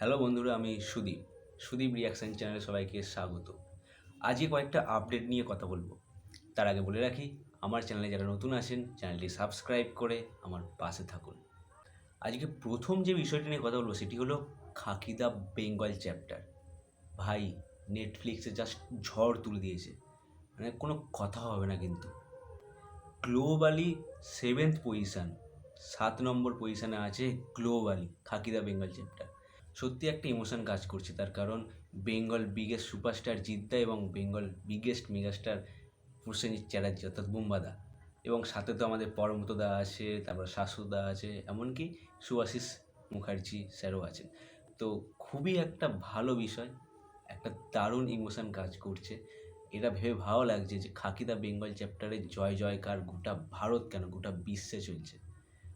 Hello বন্ধুরা, আমি Sudip. Sudip reaction চ্যানেলে সবাইকে স্বাগত। আজকে কয়েকটা আপডেট নিয়ে কথা বলব। তার আগে বলে রাখি, আমার চ্যানেলে যারা নতুন আছেন চ্যানেলটি সাবস্ক্রাইব করে আমার পাশে থাকুন। আজকে প্রথম যে বিষয়টি নিয়ে কথা বলব, সেটি হলো খাকি দ্য বেঙ্গল চ্যাপ্টার ভাই নেটফ্লিক্সে জাস্ট ঝড় তুলে দিয়েছে। মানে কোনো কথা হবে না কিন্তু। গ্লোবালি সেভেন্থ পজিশান সাত নম্বর পজিশানে আছে globally Khaki the Bengal chapter সত্যি একটা ইমোশন কাজ করছে। তার কারণ বেঙ্গল বিগেস্ট সুপারস্টার জিদ্দা এবং Bengal biggest megastar Prosenjit Chatterjee অর্থাৎ বুম্বাদা এবং সাথে তো আমাদের পরমতদা আছে, তারপর শাশুদা আছে, এমনকি সুভাশিস মুখার্জি স্যারও আছেন। তো খুবই একটা ভালো বিষয়, একটা দারুণ ইমোশন কাজ করছে। এটা ভেবে ভালো লাগছে যে খাকিদা বেঙ্গল চ্যাপ্টারে জয় জয়কার গোটা ভারত কেন, গোটা বিশ্বে চলছে।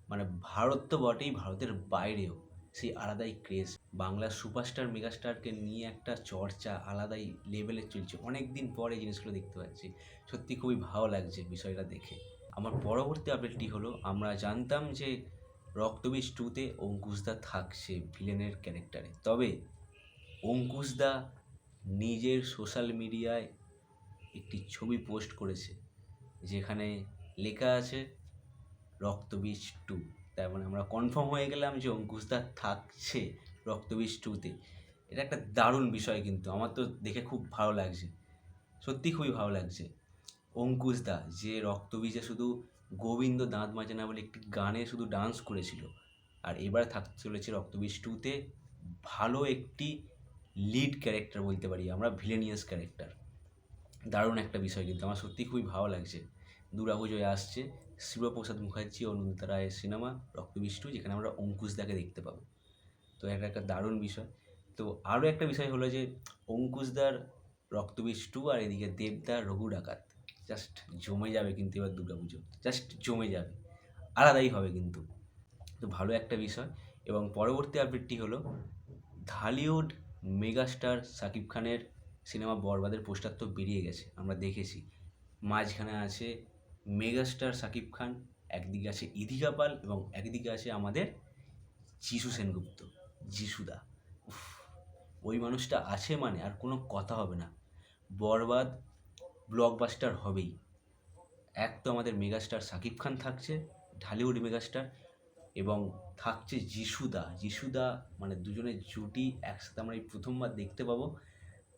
মানে ভারত তো বটেই ভারতের বাইরেও। সেই আলাদাই ক্রেজ বাংলার সুপারস্টার মেগাস্টারকে নিয়ে একটা চর্চা আলাদাই লেভেলে চলছে। অনেক দিন পরে জিনিসগুলো দেখতে পাচ্ছি। সত্যি খুবই ভালো লাগছে বিষয়টা দেখে। আমার পরবর্তী আপডেটটি হলো, আমরা জানতাম যে রক্তবীজ টুতে অঙ্কুশদা থাকছে ভিলেনের ক্যারেক্টারে তবে অঙ্কুশদা নিজের সোশ্যাল মিডিয়ায় একটি ছবি পোস্ট করেছে, যেখানে লেখা আছে রক্তবীজ টু তার মানে আমরা কনফার্ম হয়ে গেলাম যে অঙ্কুশদা থাকছে রক্তবীজ টুতে এটা একটা দারুণ বিষয় কিন্তু, আমার তো দেখে খুব ভালো লাগছে। সত্যি খুবই ভালো লাগছে। অঙ্কুশদা যে রক্তবীজে শুধু গোবিন্দ দাঁত মাজে না, বলে একটি গানে শুধু ডান্স করেছিল, আর এবার থাকতে চলেছে রক্তবীজ টুতে ভালো একটি লিড ক্যারেক্টার বলতে পারি আমরা ভিলেনিয়াস ক্যারেক্টার দারুণ একটা বিষয় কিন্তু, আমার সত্যি খুবই ভালো লাগছে। দুর্গাপুজোয় আসছে শিবপ্রসাদ মুখার্জি ও নন্দিতা রায়ের সিনেমা রক্তবিষ্টু যেখানে আমরা অঙ্কুশদাকে দেখতে পাবো। তো এটা একটা দারুণ বিষয়। তো আরও একটা বিষয় হলো যে অঙ্কুশদার রক্তবিষ্টু আর এদিকে দেবদার রঘু ডাকাত। জাস্ট জমে যাবে কিন্তু এবার দুর্গাপুজো জাস্ট জমে যাবে। আলাদাই হবে কিন্তু। তো ভালো একটা বিষয়। এবং পরবর্তী আপডেটটি হলো ঢালিউড মেগাস্টার সাকিব খানের সিনেমা বরবাদের পোস্টার তো বেরিয়ে গেছে। আমরা দেখেছি। মাঝখানে আছে মেগাস্টার সাকিব খান, একদিকে আছে ইদিকা পাল এবং একদিকে আছে আমাদের যিশু সেনগুপ্ত, যিশুদা। উফ, ওই মানুষটা আছে মানে আর কোনো কথা হবে না। বরবাদ ব্লকবাস্টার হবেই। এক তো আমাদের মেগাস্টার সাকিব খান থাকছে, ঢালিউড মেগাস্টার এবং থাকছে যিশুদা। যিশুদা মানে দুজনের জুটি, একসাথে আমরা এই প্রথমবার দেখতে পাবো।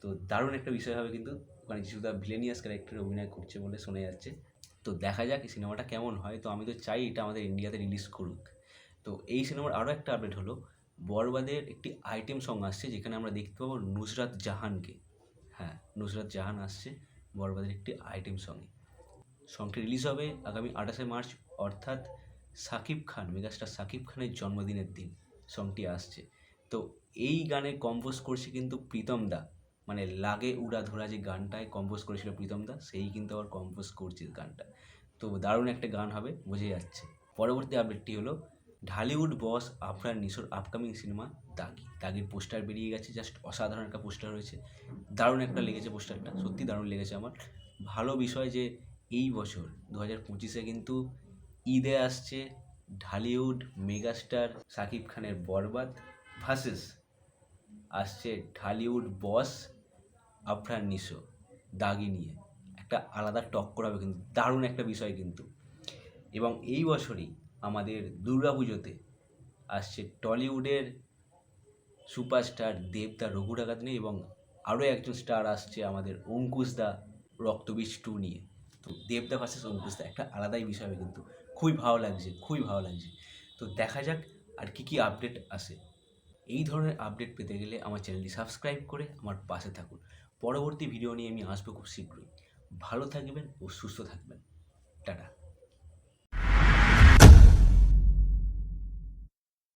তো দারুণ একটা বিষয় হবে কিন্তু, ওখানে যিশুদা ভিলেনিয়াস ক্যারেক্টারে অভিনয় করছে বলে শোনা যাচ্ছে। তো দেখা যাক এই সিনেমাটা কেমন হয়। তো আমি তো চাই এটা আমাদের ইন্ডিয়াতে রিলিজ করুক। তো এই সিনেমার আরও একটা আপডেট হলো, বরবাদের একটি আইটেম সং আসছে যেখানে আমরা দেখতে পাবো নুসরাত জাহানকে। হ্যাঁ নুসরাত জাহান আসছে বরবাদের একটি আইটেম সঙ্গে সংটি রিলিজ হবে আগামী আঠাশে মার্চ, অর্থাৎ সাকিব খান মেগাস্টার সাকিব খানের জন্মদিনের দিন সংটি আসছে। তো এই গানে কম্পোজ করছে কিন্তু প্রীতম দা। মানে লাগে উড়া ধরা যে গানটায় কম্পোজ করেছিল প্রীতম দা, সেই কিন্তু আবার কম্পোজ করছে গানটা। তো দারুণ একটা গান হবে বোঝা যাচ্ছে। পরবর্তী আপডেটটি হলো, ঢালিউড বস আফরান নিশোর আপকামিং সিনেমা দাগি দাগির পোস্টার বেরিয়ে গেছে জাস্ট অসাধারণ একটা পোস্টার হয়েছে দারুণ একটা লেগেছে পোস্টারটা সত্যি দারুণ লেগেছে আমার। ভালো বিষয় যে, এই বছর দু হাজার পঁচিশে কিন্তু ঈদে আসছে ঢালিউড মেগাস্টার সাকিব খানের বরবাদ ভার্সেস আসছে ঢালিউড বস আফরান নিশো, দাগি নিয়ে একটা আলাদা টক্কর হবে কিন্তু, দারুণ একটা বিষয় কিন্তু। এবং এই বছরই আমাদের দুর্গাপুজোতে আসছে টলিউডের সুপারস্টার দেবদা রঘু ডাকাত নিয়ে এবং আরও একজন স্টার আসছে আমাদের অঙ্কুশ দা রক্তবীজ টু নিয়ে। তো দেবদা ভার্সেস অঙ্কুশ দা, একটা আলাদাই বিষয় হবে কিন্তু। খুবই ভালো লাগছে, খুবই ভালো লাগছে। তো দেখা যাক আর কী কী আপডেট আসে। এই ধরনের আপডেট পেতে গেলে আমার চ্যানেলটি সাবস্ক্রাইব করে আমার পাশে থাকুন। পরবর্তী ভিডিও নিয়ে আমি আসব খুব শীঘ্রই। ভালো থাকবেন ও সুস্থ থাকবেন। টাটা।